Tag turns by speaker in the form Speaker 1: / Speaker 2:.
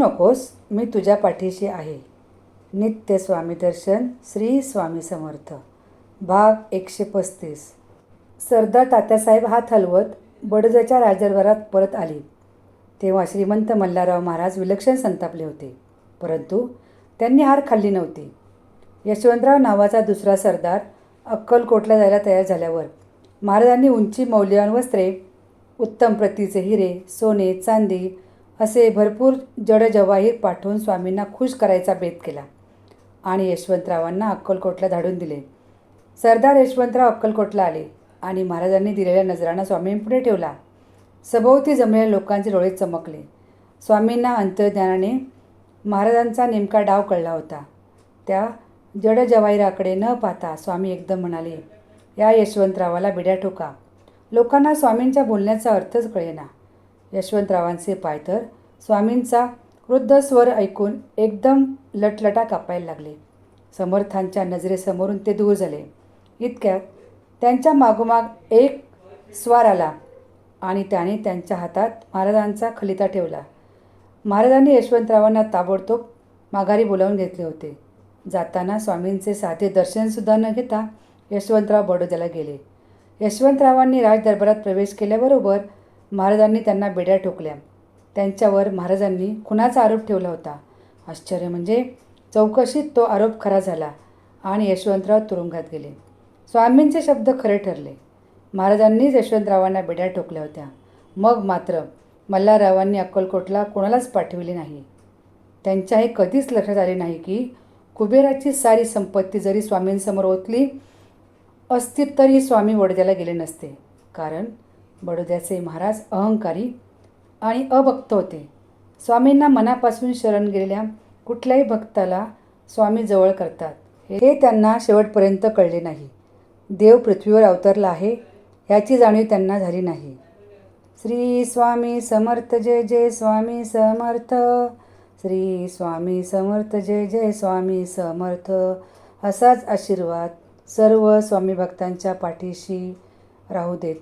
Speaker 1: नकोस मी तुझ्या पाठीशी आहे. नित्य स्वामी दर्शन श्री स्वामी समर्थ. भाग एकशे पस्तीस. सरदार तात्यासाहेब हात हलवत बडोद्याच्या राजदरबारात परत आले. तेव्हा श्रीमंत मल्हारराव महाराज विलक्षण संतापले होते. परंतु त्यांनी हार खाल्ली नव्हती. यशवंतराव नावाचा दुसरा सरदार अक्कलकोटला जायला तयार झाल्यावर महाराजांनी उंची मौल्यवान वस्त्रे उत्तम प्रतीचे हिरे सोने चांदी असे भरपूर जडजवाहीर पाठवून स्वामींना खुश करायचा बेत केला. आणि यशवंतरावांना अक्कलकोटला धाडून दिले. सरदार यशवंतराव अक्कलकोटला आले आणि महाराजांनी दिलेल्या नजरांना स्वामींपुढे ठेवला. सभोवती जमलेल्या लोकांचे डोळे चमकले. स्वामींना अंतर्ज्ञानाने महाराजांचा नेमका डाव कळला होता. त्या जड जवाहिराकडे न पाहता स्वामी एकदम म्हणाले या यशवंतरावाला बिड्या ठोका. लोकांना स्वामींच्या बोलण्याचा अर्थच कळेना. यशवंतरावांचे पाय तर स्वामींचा वृद्ध स्वर ऐकून एकदम लटलटा कापायला लागले. समर्थांच्या नजरेसमोरून ते दूर झाले. इतक्यात त्यांच्या मागोमाग एक स्वार आला आणि त्याने त्यांच्या हातात महाराजांचा खलिता ठेवला. महाराजांनी यशवंतरावांना ताबडतोब माघारी बोलावून घेतले होते. जाताना स्वामींचे साधे दर्शनसुद्धा न घेता यशवंतराव बडोद्याला गेले. यशवंतरावांनी राजदरबारात प्रवेश केल्याबरोबर महाराजांनी त्यांना बेड्या ठोकल्या. त्यांच्यावर महाराजांनी खुनाचा आरोप ठेवला होता. आश्चर्य म्हणजे चौकशीत तो आरोप खरा झाला आणि यशवंतराव तुरुंगात गेले. स्वामींचे शब्द खरे ठरले. महाराजांनीच यशवंतरावांना बेड्या ठोकल्या होत्या. मग मात्र मल्हाररावांनी अक्कलकोटला कोणालाच पाठविले नाही. त्यांच्या हे कधीच लक्षात आले नाही की कुबेराची सारी संपत्ती जरी स्वामींसमोर ओतली असती तरी स्वामी वडद्याला गेले नसते. कारण बडोद्याचे महाराज अहंकारी आणि अभक्त होते. स्वामींना मनापासून शरण गेलेल्या कुठल्याही भक्ताला स्वामी जवळ करतात. हे त्यांना शेवटपर्यंत कळले नाही. देव पृथ्वीवर अवतरला आहे याची जाणीव त्यांना झाली नाही. श्री स्वामी समर्थ जय जय स्वामी समर्थ. श्री स्वामी समर्थ जय जय स्वामी समर्थ. असाच आशीर्वाद सर्व स्वामी भक्तांच्या पाठीशी राहू देत